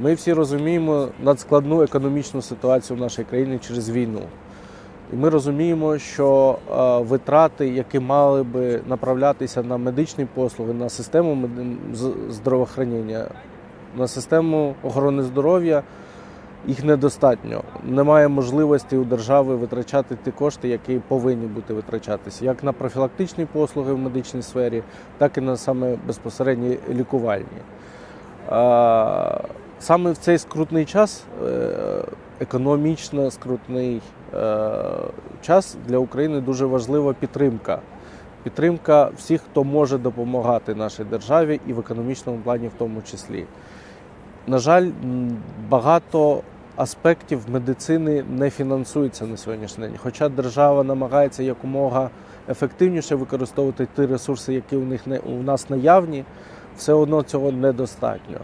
Ми всі розуміємо надскладну економічну ситуацію в нашій країні через війну. І ми розуміємо, що е, витрати, які мали би направлятися на медичні послуги, на систему здравоохранення, на систему охорони здоров'я, їх недостатньо. Немає можливості у держави витрачати ті кошти, які повинні бути витрачатися, як на профілактичні послуги в медичній сфері, так і на саме безпосередні лікувальні. Саме в цей скрутний час, е, економічно скрутний е, час для України дуже важлива підтримка. Підтримка всіх, хто може допомагати нашій державі і в економічному плані в тому числі. На жаль, багато аспектів медицини не фінансується на сьогоднішній день. Хоча держава намагається якомога ефективніше використовувати ті ресурси, які у них не у нас наявні, все одно цього недостатньо.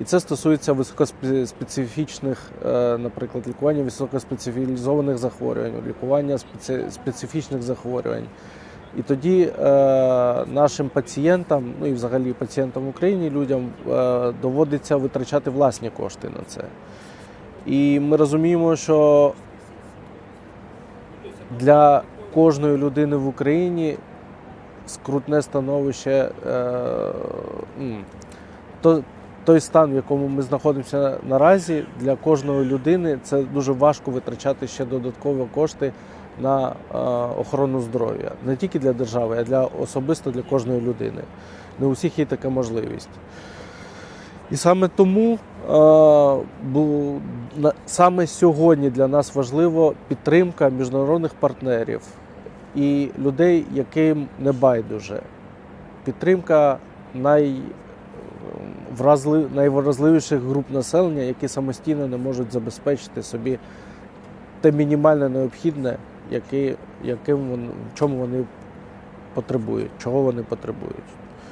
І це стосується високоспецифічних, е, наприклад, лікування високоспеціалізованих захворювань, лікування специфічних захворювань. І тоді е, нашим пацієнтам, ну і взагалі пацієнтам в Україні, людям е, доводиться витрачати власні кошти на це. І ми розуміємо, що для кожної людини в Україні скрутне становище, е, то, той стан, в якому ми знаходимося наразі, для кожної людини це дуже важко витрачати ще додаткові кошти на е, охорону здоров'я. Не тільки для держави, а для особисто для кожної людини. Не у всіх є така можливість. І саме тому е, саме сьогодні для нас важливо підтримка міжнародних партнерів і людей, яким не байдуже. Підтримка най, вразли- найвразливіших груп населення, які самостійно не можуть забезпечити собі те мінімальне необхідне, яке, яким вони, чому вони потребують, чого вони потребують.